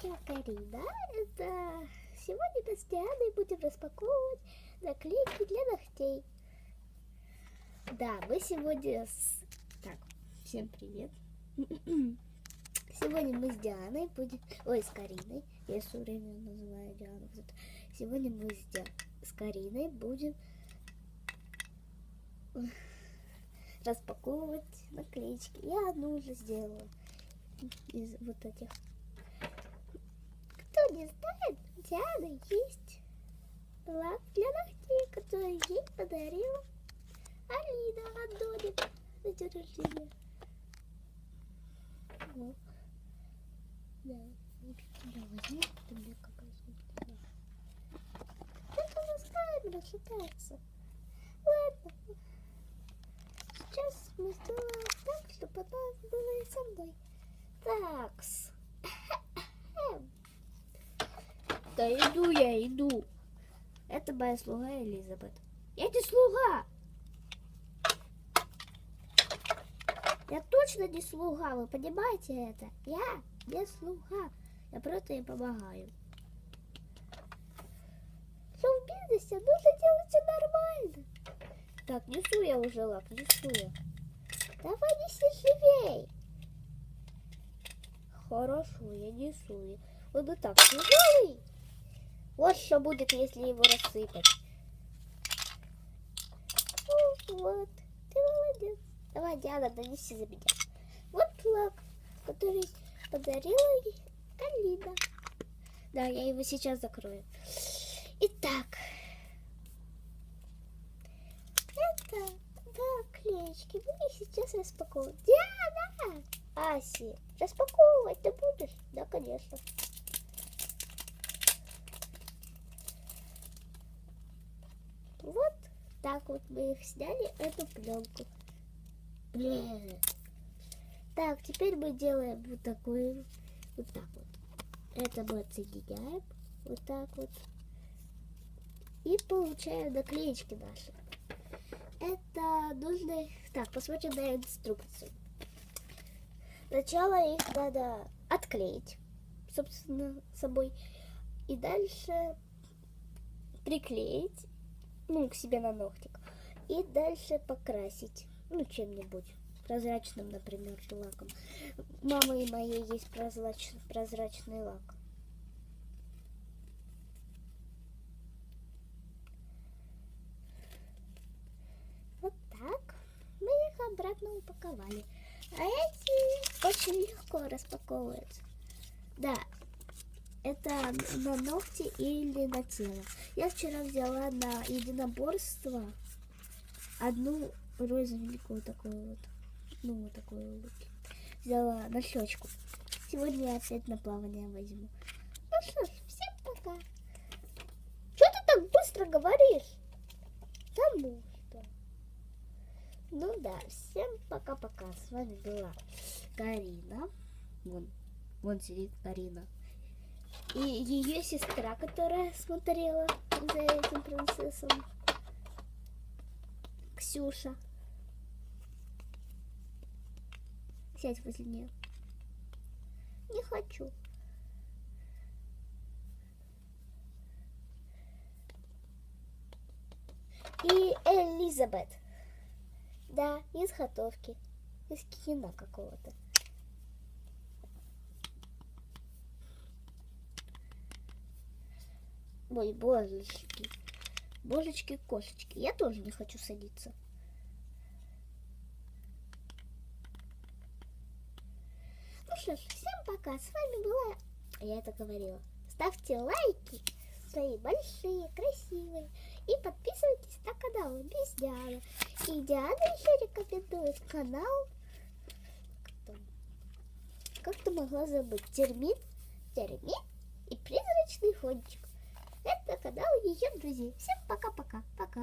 Карина. Это сегодня мы с Дианой будем распаковывать наклейки для ногтей. Да, мы сегодня с... Так, всем привет. Сегодня мы с Дианой будем... Ой, с Кариной. Я все время называю Диану. Сегодня мы с, Ди... с Кариной будем распаковывать наклеечки. Я одну уже сделала из вот этих. Кто не Дианы есть лак для ногтей, который ей подарила Алина Доли на день рождения. Вот. Да, я возьму, ты мне какая Это у нас камера шатается. Ладно. Сейчас мы сделаем так, чтобы она была и со мной. Такс. Да иду я, иду. Это моя слуга Элизабет. Я не слуга. Я точно не слуга, вы понимаете это? Я не слуга. Я просто ей помогаю. Что в бизнесе нужно делать все нормально. Так, несу я уже лак, несу я. Давай неси живей. Хорошо, я несу. Он и так тяжелый. Вот что будет, если его рассыпать. Ну, вот, ты молодец. Давай, Диана, донеси за меня. Вот лак, который подарила ей Алина. Да, я его сейчас закрою. Итак, это наклеечки. Мы их сейчас распаковываем. Диана! Аси, распаковывать ты будешь? Да, конечно. Вот так вот мы их сняли, эту пленку. Блин. Так, теперь мы делаем вот такую, вот так вот. Это мы отсоединяем, вот так вот. И получаем наклеечки наши. Это нужно... Так, посмотрим на инструкцию. Сначала их надо отклеить, собственно, собой. И дальше приклеить, ну, к себе на ногтик. И дальше покрасить, ну, чем-нибудь. Прозрачным, например, лаком. У мамы моей есть прозрач... прозрачный лак. Вот так. Мы их обратно упаковали. А эти очень легко распаковываются. Да, это на ногти или на тело. Я вчера взяла на единоборство одну розовенькую такую вот, ну вот такую вот. Взяла на щечку. Сегодня я опять на плавание возьму. Ну что ж, всем пока. Что ты так быстро говоришь? Потому что. Ну да, всем пока-пока. С вами была Карина. Вон, вон сидит Карина. И ее сестра, которая смотрела за этим принцессом. Ксюша. Сядь возле нее. Не хочу. И Элизабет. Да, из готовки. Из кино какого-то. Ой, божечки. Божечки, кошечки. Я тоже не хочу садиться. Ну что ж, всем пока. С вами была... Я это говорила. Ставьте лайки свои большие, красивые. И подписывайтесь на канал без Дианы. И Диана еще рекомендует канал... Как ты могла забыть? Термин, термин и призрачный ходчик. Канал ее друзей. Всем пока-пока. Пока.